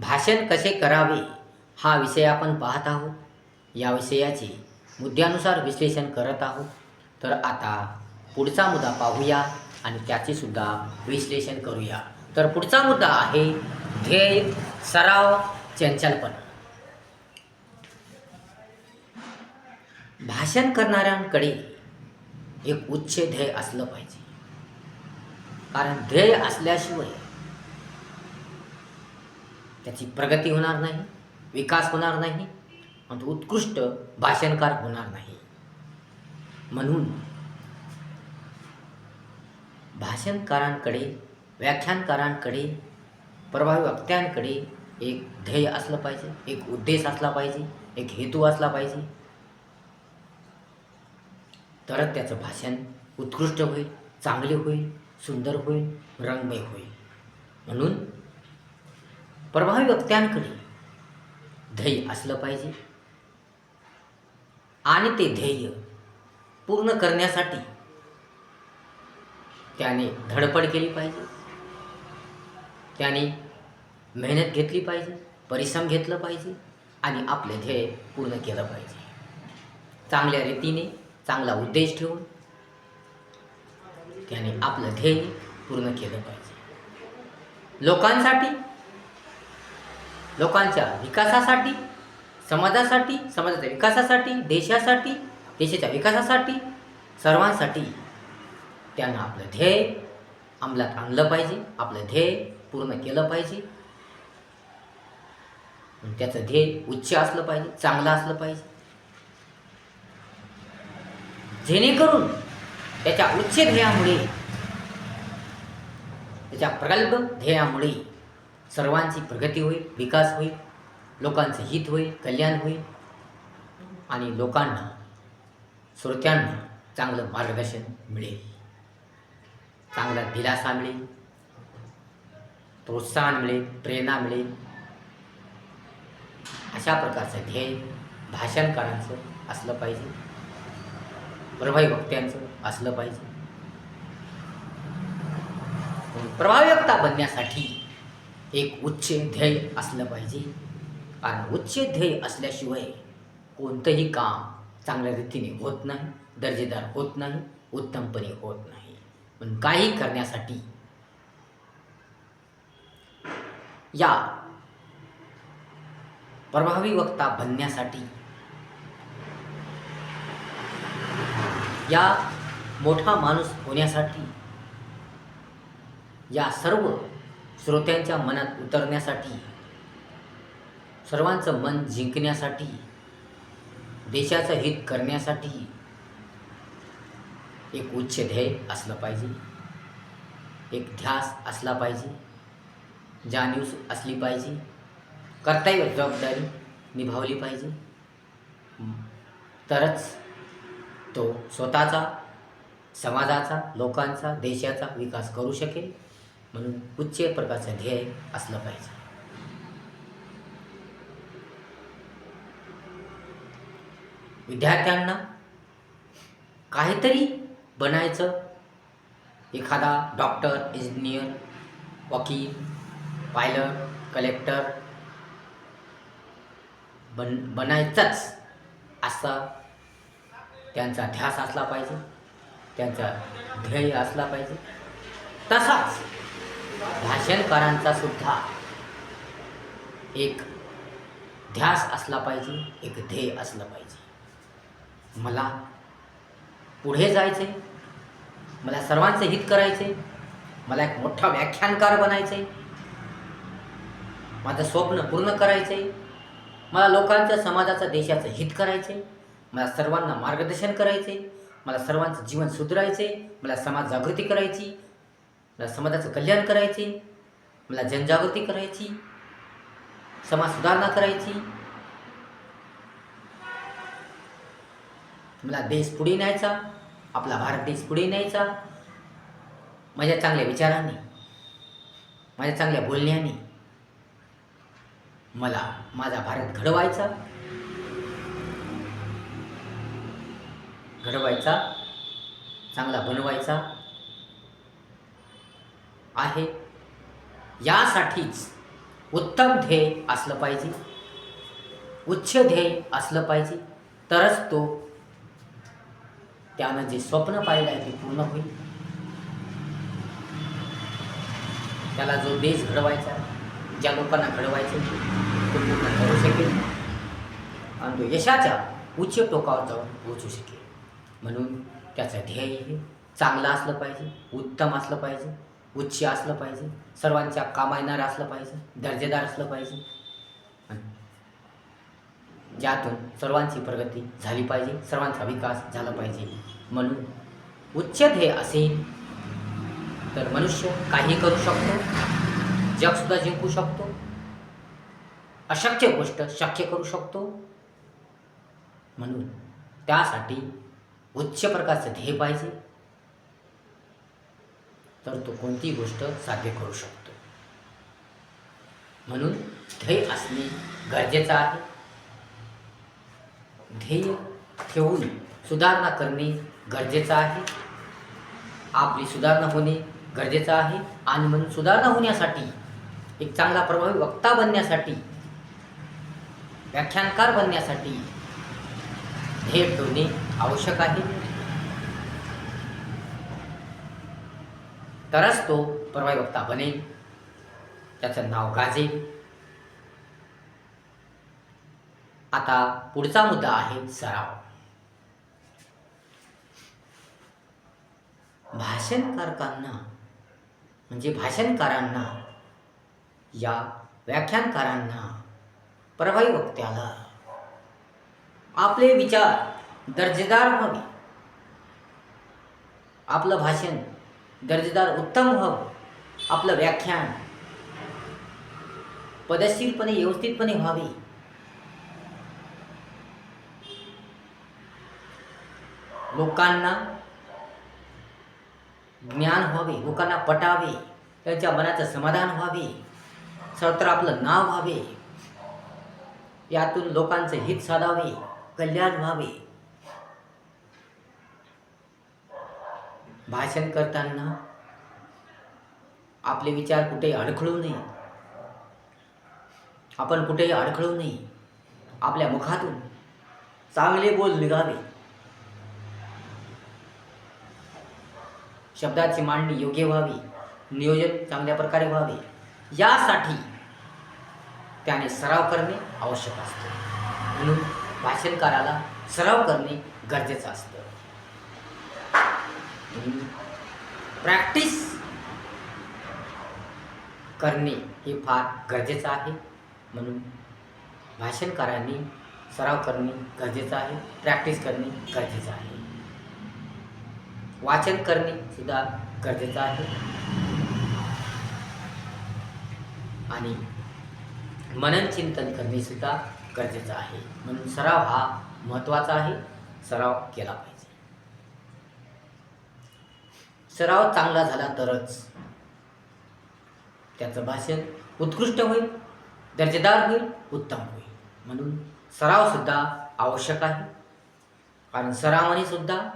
भाषण कसे करावे हा विषय आपण पाहत आहोत. या विषयाचे मुद्द्यानुसार विश्लेषण करत आहोत. तर आता पुढचा मुद्दा पाहूया आणि त्याचे सुद्धा विश्लेषण करूया. तर पुढचा मुद्दा आहे ध्येय सराव चंचलपणा. भाषण करणाऱ्यांकडे एक उच्च ध्येय असलं पाहिजे. कारण ध्येय असल्याशिवाय त्याची प्रगती होणार नाही विकास होणार नाही आणि उत्कृष्ट भाषणकार होणार नाही. म्हणून भाषणकारांकडे व्याख्यानकारांकडे प्रभावी वक्त्यांकडे एक ध्येय असलं पाहिजे एक उद्देश असला पाहिजे एक हेतू असला पाहिजे. तरच त्याचं भाषण उत्कृष्ट होईल चांगले होईल सुंदर होईल रंगमय होईल. म्हणून प्रभावी वक्त्यांकडे ध्येय असलं पाहिजे. आणि ते ध्येय पूर्ण करण्यासाठी त्याने धडपड केली पाहिजे. त्याने मेहनत घेतली पाहिजे परिश्रम घेतलं पाहिजे आणि आपलं ध्येय पूर्ण केलं पाहिजे. चांगल्या रीतीने चांगला उद्देश ठेवून त्याने आपलं ध्येय पूर्ण केलं पाहिजे. लोकांसाठी लोकांच्या विकासासाठी समाजासाठी समाजाच्या विकासासाठी देशासाठी देशाच्या विकासासाठी सर्वांसाठी त्यांना आपलं ध्येय अंमलात आणलं पाहिजे आपलं ध्येय पूर्ण केलं पाहिजे. त्याचं ध्येय उच्च असलं पाहिजे चांगलं असलं पाहिजे. जेणेकरून त्याच्या उच्च ध्येयामुळे त्याच्या प्रगल्भ ध्येयामुळे सर्वांची प्रगती होईल विकास होईल लोकांचं हित होईल कल्याण होईल आणि लोकांना श्रोत्यांना चांगलं मार्गदर्शन मिळेल. चांगला दिलासा मिळेल प्रोत्साहन मिळेल प्रेरणा मिळेल. अशा प्रकारचं ध्येय भाषणकारांचं असलं पाहिजे. प्रभावी वक्त्यांचं असलं पाहिजे. प्रभावी वक्ता बनण्यासाठी एक उच्च ध्येय असलं पाहिजे. कारण उच्च ध्येय असल्याशिवाय कोणतंही काम चांगल्या रीतीने होत नाही दर्जेदार होत नाही उत्तमपणे होत नाही. पण काही करण्यासाठी या प्रभावी वक्ता बनण्यासाठी या मोठा माणूस होण्यासाठी या सर्व श्रोत्यांच्या मनात उतरण्यासाठी सर्वांचं मन जिंकण्यासाठी देशाचं हित करण्यासाठी एक उच्च ध्येय असलं पाहिजे. एक ध्यास असला पाहिजे. जाणीव असली पाहिजे. कर्तव्य जबाबदारी निभावली पाहिजे. तरच तो स्वतःचा समाजाचा लोकांचा देशाचा विकास करू शकेल. म्हणून उच्च प्रकारचं ध्येय असलं पाहिजे. विद्यार्थ्यांना काहीतरी बनायचं. एखादा डॉक्टर इंजिनियर वकील पायलट कलेक्टर बन बनायचंच असा त्यांचा ध्यास असला पाहिजे. त्यांचा ध्येय असला पाहिजे. तसाच भाषणकारांचा सुद्धा एक ध्यास असला पाहिजे एक ध्येय असलं पाहिजे. मला पुढे जायचे मला सर्वांचं हित करायचे मला एक मोठा व्याख्यानकार बनायचे माझं स्वप्न पूर्ण करायचे मला लोकांच्या समाजाचं देशाचं हित करायचे मला सर्वांना मार्गदर्शन करायचे मला सर्वांचं जीवन सुधारायचे मला समाज जागृती करायची मला समाजाचं कल्याण करायचे मला जनजागृती करायची समाज सुधारणा करायची. मला देश पुढे न्यायचा आपला भारत देश पुढे न्यायचा. माझ्या चांगल्या विचारांनी माझ्या चांगल्या बोलण्याने मला माझा भारत घडवायचा. घडवायचा चांगला बनवायचा. आहे. यासाठीच उत्तम ध्येय असलं पाहिजे. उच्च ध्येय असलं पाहिजे. तरच तो त्यानं जे स्वप्न पाहिलं आहे ते पूर्ण होईल. त्याला जो देश घडवायचा ज्या लोकांना घडवायचं तो पूर्ण करू शकेल. आणि तो यशाच्या उच्च टोकावर जाऊन पोहोचू शकेल. म्हणून त्याचं ध्येय हे चांगलं असलं पाहिजे उत्तम असलं पाहिजे. उच्च असलं पाहिजे सर्वांच्या कामायणार असलं पाहिजे दर्जेदार असलं पाहिजे. ज्यातून सर्वांची प्रगती झाली पाहिजे सर्वांचा विकास झाला पाहिजे. म्हणून उच्च ध्येय असेल तर मनुष्य काही करू शकतो जगसुद्धा जिंकू शकतो. अशक्य गोष्ट शक्य करू शकतो. म्हणून त्यासाठी उच्च प्रकारचं ध्येय पाहिजे. तर तो कोणतीही गोष्ट साध्य करू शकतो. म्हणून ध्येय असणे गरजेचं आहे. ध्येय ठेवून सुधारणा करणे गरजेचं आहे. आपली सुधारणा होणे गरजेचं आहे आणि म्हणून सुधारणा होण्यासाठी एक चांगला प्रभावी वक्ता बनण्यासाठी व्याख्यानकार बनण्यासाठी ध्येय ठेवणे आवश्यक आहे. तरच तो परवाई वक्ता बनेल त्याचं नाव गाजेल आता पुढचा मुद्दा आहे सराव. भाषणकारकांना म्हणजे भाषणकारांना या व्याख्यानकारांना प्रभावी वक्त्याला आपले विचार दर्जेदार व्हावे. आपलं भाषण दर्जेदार उत्तम व्हावं आपलं व्याख्यान पदशीरपणे व्यवस्थितपणे व्हावे. लोकांना ज्ञान व्हावे लोकांना पटावे त्यांच्या मनाचं समाधान व्हावे सर्वत्र आपलं नाव व्हावे. यातून लोकांचं हित साधावे कल्याण व्हावे. भाषण करताना आपले विचार कुठेही अडखळू नये. आपण कुठेही अडखळू नये. आपल्या मुखातून चांगले बोल निघावे. शब्दाची मांडणी योग्य व्हावी. नियोजन चांगल्या प्रकारे व्हावे. यासाठी त्याने सराव करणे आवश्यक असते. म्हणून भाषणकाराला सराव करणे गरजेचं असतं. प्रॅक्टिस करणे हे फार गरजेचं आहे. म्हणून भाषणकारांनी सराव करणे गरजेचं आहे. प्रॅक्टिस करणे गरजेचं आहे. वाचन करणे सुद्धा गरजेचं आहे. आणि मनन चिंतन करणे सुद्धा गरजेचं आहे. म्हणून सराव हा महत्त्वाचा आहे. सराव केला पाहिजे. सराव चांगला झाला तरच. त्याचं भाषण उत्कृष्ट होईल दर्जेदार होईल उत्तम होईल. म्हणून सराव सुद्धा आवश्यक आहे. कारण सरावाने सुद्धा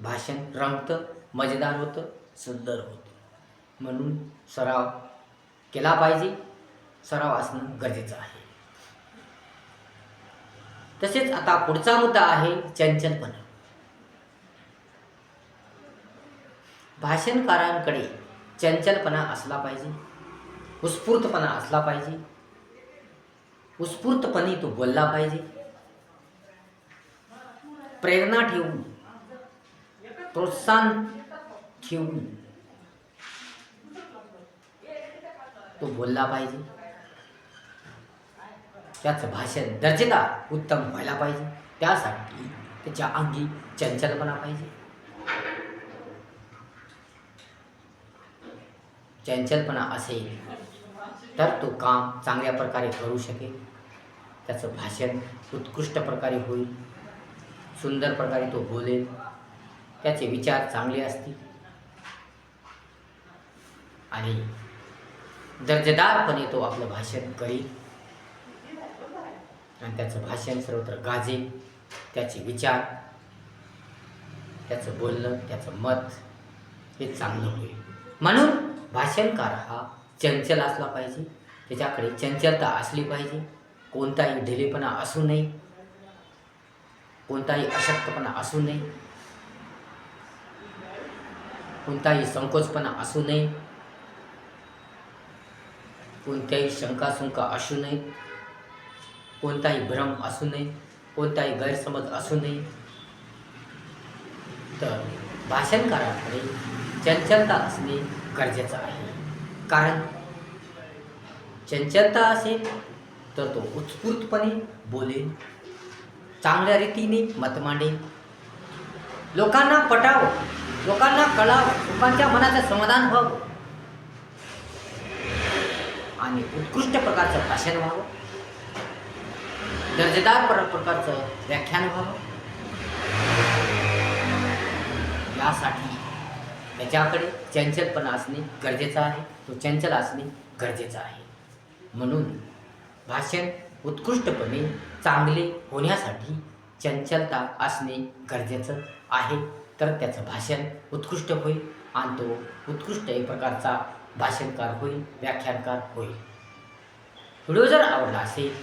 भाषण रंगतं मजेदार होतं सुंदर होतं. म्हणून सराव केला पाहिजे. सराव असणं गरजेचं आहे. तसेच आता पुढचा मुद्दा आहे चंचलपणा. भाषणकारांकडे चंचलपणा असला पाहिजे उत्स्फूर्तपणा असला पाहिजे उत्स्फूर्तपणे तो बोलला पाहिजे. प्रेरणा ठेवून प्रोत्साहन ठेवून तो बोलला पाहिजे. त्याचं भाषण दर्जेदार उत्तम व्हायला पाहिजे. त्यासाठी त्याच्या अंगी चंचलपणा पाहिजे. चंचलपणा असेल तर तो काम चांगल्या प्रकारे करू शकेल. त्याचं भाषण उत्कृष्ट प्रकारे होईल सुंदर प्रकारे तो बोलेल त्याचे विचार चांगले असतील. आणि दर्जेदारपणे तो आपलं भाषण करील. आणि त्याचं भाषण सर्वत्र गाजेल. त्याचे विचार त्याचं बोलणं त्याचं मत हे चांगलं होईल. म्हणून भाषणकार हा चंचल असला पाहिजे. त्याच्याकडे चंचलता असली पाहिजे. कोणताही ढिलेपणा असू नये. कोणताही अशक्तपणा असू नये. कोणताही संकोचपणा असू नये. कोणत्याही शंकाशंका असू नये. कोणताही भ्रम असू नये. कोणताही गैरसमज असू नये. तर भाषणकाराकडे चंचलता असणे गरजेचं आहे. कारण चंचलता असेल तर तो उत्स्फूर्तपणे बोलेल चांगल्या रीतीने मत मांडेल. लोकांना पटावं लोकांना कळावं लोकांच्या मनाचं समाधान व्हावं. आणि उत्कृष्ट प्रकारचं भाषण व्हावं. दर्जेदार प्रकारचं व्याख्यान व्हावं. यासाठी त्याच्याकडे चंचलपणा असणे गरजेचं आहे. तो चंचल असणे गरजेचं आहे. म्हणून भाषण उत्कृष्टपणे चांगले होण्यासाठी चंचलता असणे गरजेचं आहे. तर त्याचं भाषण उत्कृष्ट होईल आणि तो उत्कृष्ट एक प्रकारचा भाषणकार होईल व्याख्यानकार होईल. व्हिडिओ जर आवडला असेल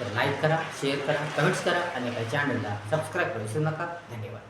तर लाईक करा शेअर करा कमेंट्स करा आणि आपल्या चॅनलला सबस्क्राईब करू विसरू नका. धन्यवाद.